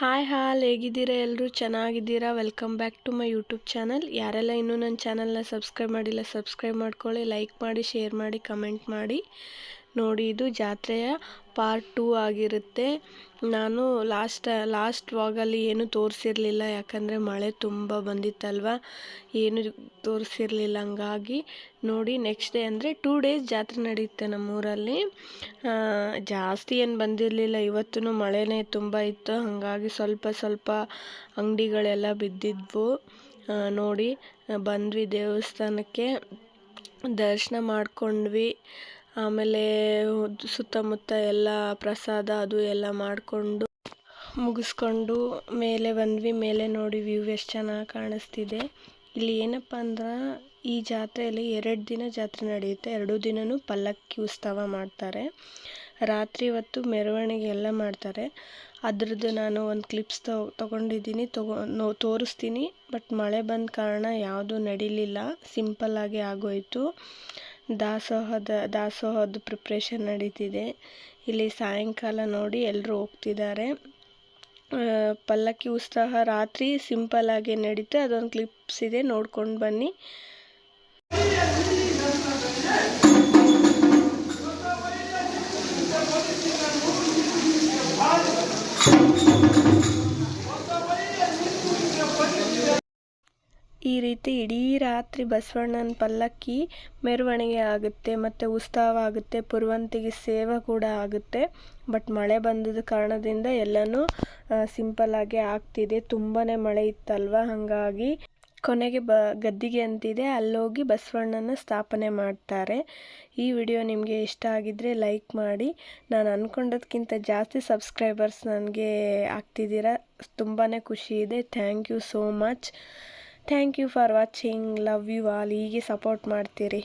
Hi ಹಾಲ್ ಹೇಗಿದ್ದೀರಾ? ಎಲ್ಲರೂ ಚೆನ್ನಾಗಿದ್ದೀರಾ? Welcome back to my YouTube channel ಯಾರೆಲ್ಲ ಇನ್ನೂ ನನ್ನ ಚಾನಲ್ನ ಸಬ್ಸ್ಕ್ರೈಬ್ ಮಾಡಿಲ್ಲ ಸಬ್ಸ್ಕ್ರೈಬ್ ಮಾಡ್ಕೊಳ್ಳಿ ಲೈಕ್ ಮಾಡಿ ಶೇರ್ ಮಾಡಿ ಕಮೆಂಟ್ ಮಾಡಿ. ನೋಡಿ, ಇದು ಜಾತ್ರೆಯ ಪಾರ್ಟ್ ಟೂ ಆಗಿರುತ್ತೆ. ನಾನು ಲಾಸ್ಟ್ ಲಾಸ್ಟ್ ವಾಗಲ್ಲಿ ಏನು ತೋರಿಸಿರಲಿಲ್ಲ, ಯಾಕಂದರೆ ಮಳೆ ತುಂಬ ಬಂದಿತ್ತಲ್ವ? ಏನು ತೋರಿಸಿರಲಿಲ್ಲ, ಹಂಗಾಗಿ ನೋಡಿ ನೆಕ್ಸ್ಟ್ ಡೇ ಅಂದರೆ ಟೂ ಡೇಸ್ ಜಾತ್ರೆ ನಡೆಯುತ್ತೆ ನಮ್ಮೂರಲ್ಲಿ. ಜಾಸ್ತಿ ಏನು ಬಂದಿರಲಿಲ್ಲ ಇವತ್ತೂ ಮಳೆನೇ ತುಂಬ ಇತ್ತು, ಹಾಗಾಗಿ ಸ್ವಲ್ಪ ಸ್ವಲ್ಪ ಅಂಗಡಿಗಳೆಲ್ಲ ಬಿದ್ದಿದ್ವು. ನೋಡಿ, ಬಂದ್ವಿ ದೇವಸ್ಥಾನಕ್ಕೆ, ದರ್ಶನ ಮಾಡ್ಕೊಂಡ್ವಿ. ಆಮೇಲೆ ಸುತ್ತಮುತ್ತ ಎಲ್ಲ ಪ್ರಸಾದ ಅದು ಎಲ್ಲ ಮಾಡಿಕೊಂಡು ಮುಗಿಸ್ಕೊಂಡು ಮೇಲೆ ಬಂದ್ವಿ. ಮೇಲೆ ನೋಡಿ ವ್ಯೂ ಎಷ್ಟು ಚೆನ್ನಾಗಿ ಕಾಣಿಸ್ತಿದೆ. ಇಲ್ಲಿ ಏನಪ್ಪ ಅಂದ್ರೆ ಈ ಜಾತ್ರೆಯಲ್ಲಿ ಎರಡು ದಿನ ಜಾತ್ರೆ ನಡೆಯುತ್ತೆ. ಎರಡು ದಿನವೂ ಪಲ್ಲಕ್ಕಿ ಉತ್ಸವ ಮಾಡ್ತಾರೆ. ರಾತ್ರಿ ಹೊತ್ತು ಮೆರವಣಿಗೆ ಎಲ್ಲ ಮಾಡ್ತಾರೆ. ಅದ್ರದ್ದು ನಾನು ಒಂದು ಕ್ಲಿಪ್ಸ್ ತೊ, ತೊಗೊಂಡಿದ್ದೀನಿ. ತಗೊ ತೋರಿಸ್ತೀನಿ. ಬಟ್ ಮಳೆ ಬಂದ ಕಾರಣ ಯಾವುದೂ ನಡೀಲಿಲ್ಲ. ಸಿಂಪಲ್ಲಾಗಿ ಆಗೋಯಿತು. ದಾಸೋಹದ ದಾಸೋಹದ ಪ್ರಿಪ್ರೇಷನ್ ನಡೀತಿದೆ. ಇಲ್ಲಿ ಸಾಯಂಕಾಲ ನೋಡಿ ಎಲ್ಲರೂ ಹೋಗ್ತಿದ್ದಾರೆ. ಪಲ್ಲಕ್ಕಿ ಉತ್ಸಾಹ ರಾತ್ರಿ ಸಿಂಪಲ್ಲಾಗಿ ನಡೀತು. ಅದೊಂದು ಕ್ಲಿಪ್ಸ್ ಇದೆ, ನೋಡ್ಕೊಂಡು ಬನ್ನಿ. ಈ ರೀತಿ ಇಡೀ ರಾತ್ರಿ ಬಸವಣ್ಣನ ಪಲ್ಲಕ್ಕಿ ಮೆರವಣಿಗೆ ಆಗುತ್ತೆ, ಮತ್ತು ಉತ್ಸವ ಆಗುತ್ತೆ, ಪುರುವಂತಿಗೆ ಸೇವೆ ಕೂಡ ಆಗುತ್ತೆ. ಬಟ್ ಮಳೆ ಬಂದದ ಕಾರಣದಿಂದ ಎಲ್ಲನೂ ಸಿಂಪಲ್ಲಾಗಿ ಆಗ್ತಿದೆ. ತುಂಬಾ ಮಳೆ ಇತ್ತಲ್ವ? ಹಾಗಾಗಿ ಕೊನೆಗೆ ಬ, ಗದ್ದಿಗೆ ಅಂತಿದೆ. ಅಲ್ಲೋಗಿ ಬಸವಣ್ಣನ ಸ್ಥಾಪನೆ ಮಾಡ್ತಾರೆ. ಈ ವಿಡಿಯೋ ನಿಮಗೆ ಇಷ್ಟ ಆಗಿದ್ದರೆ ಲೈಕ್ ಮಾಡಿ. ನಾನು ಅಂದ್ಕೊಂಡದ್ಕಿಂತ ಜಾಸ್ತಿ ಸಬ್ಸ್ಕ್ರೈಬರ್ಸ್ ನನಗೆ ಆಗ್ತಿದ್ದೀರಾ? ತುಂಬಾ ಖುಷಿ ಇದೆ. Thank you so much thank you for watching love you all ಹೀಗೆ ಸಪೋರ್ಟ್ ಮಾಡ್ತೀರಿ.